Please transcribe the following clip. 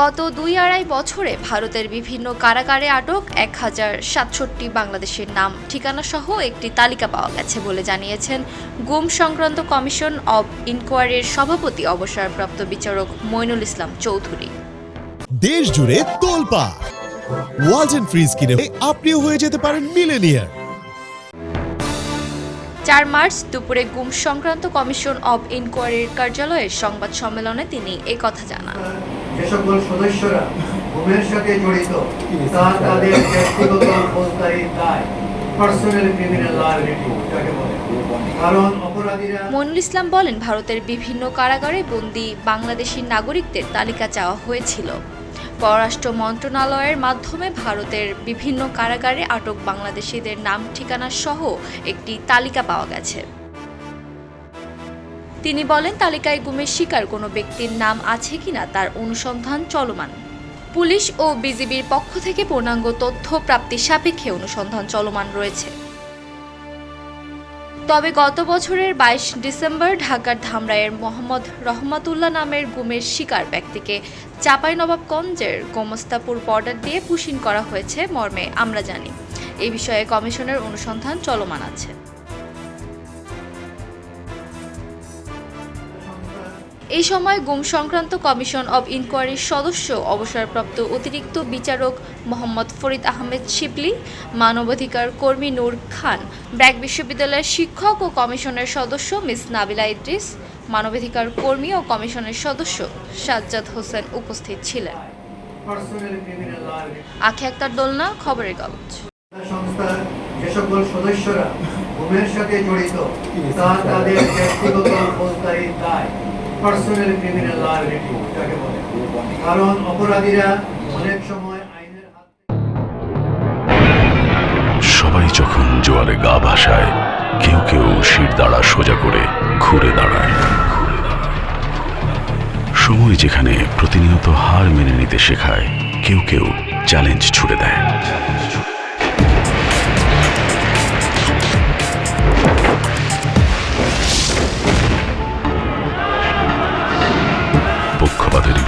গত দুই আড়াই বছরে ভারতের বিভিন্ন কারাগারে আটক এক হাজার সাতষট্টি বাংলাদেশের নাম, ঠিকানা সহ একটি তালিকা পাওয়া গেছে বলে জানিয়েছেন গুম সংক্রান্ত কমিশন অব ইনকোয়ারির সভাপতি অবসরপ্রাপ্ত বিচারক মইনুল ইসলাম চৌধুরী। দেশ জুড়ে তোলপা ওয়ালটন ফ্রিজ কিনে আপনিও হয়ে যেতে পারেন মিলেনিয়ার চার মার্চ দুপুরে গুম সংক্রান্ত কমিশন অব ইনকোয়ারির কার্যালয়ের সংবাদ সম্মেলনে তিনি এই কথা জানান। যে সকল সদস্যরা ঘুমের সাথে জড়িত তা তাদের ব্যক্তিগত ফৌজদারি দায় পার্সোনাল ক্রিমিনাল লায়াবিলিটি যাকে বলে। মইনুল ইসলাম বলেন ভারতের বিভিন্ন কারাগারে বন্দী বাংলাদেশি নাগরিকদের তালিকা চাওয়া হয়েছিল। পররাষ্ট্র মন্ত্রণালয়ের মাধ্যমে ভারতের বিভিন্ন কারাগারে আটক বাংলাদেশিদের নাম, ঠিকানা সহ একটি তালিকা পাওয়া গেছে। তিনি বলেন, তালিকায় গুমের শিকার কোনো ব্যক্তির নাম আছে কিনা তার অনুসন্ধান চলমান। পুলিশ ও বিজিবির পক্ষ থেকে পূর্ণাঙ্গ তথ্য প্রাপ্তির সাপেক্ষে অনুসন্ধান চলমান রয়েছে। তবে গত বছরের বাইশ ডিসেম্বর ঢাকার ধামরাইয়ের মোহাম্মদ রহমাতুল্লাহ নামের গুমের শিকার ব্যক্তিকে চাঁপাইনবাবগঞ্জের গোমস্তাপুর বর্ডার দিয়ে পুশিন করা হয়েছে মর্মে, আমরা জানি। এ বিষয়ে কমিশনের অনুসন্ধান চলমান আছে। এই সময় গুম সংক্রান্ত কমিশন অব ইনকোয়ারির সদস্য অবসরপ্রাপ্ত অতিরিক্ত বিচারক মোহাম্মদ ফরিদ আহমেদ শিবলি, মানবাধিকার কর্মী নূর খান, ব্র্যাক বিশ্ববিদ্যালয়ের শিক্ষক ও কমিশনের সদস্য মিস নাবিলা ইদ্রিস, মানবাধিকার কর্মী ও কমিশনের সদস্য সাজ্জাদ হোসেন উপস্থিত ছিলেন। আখি আক্তার দোলনা, খবরের কাগজ। যে সকল সদস্যরা ঘুমের সাথে জড়িত তা তাদের ব্যক্তিগত দায়। পার্সোনাল ক্রিমিনাল যাকে বলে। কারণ অপরাধীরা অনেক সময় সবাই যখন জোয়ারে গা ভাসায়, কেউ কেউ শির দাঁড়া সোজা করে ঘুরে দাঁড়ায়। সময় যেখানে প্রতিনিয়ত হার মেনে নিতে শেখায়, কেউ কেউ চ্যালেঞ্জ ছুড়ে দেয়।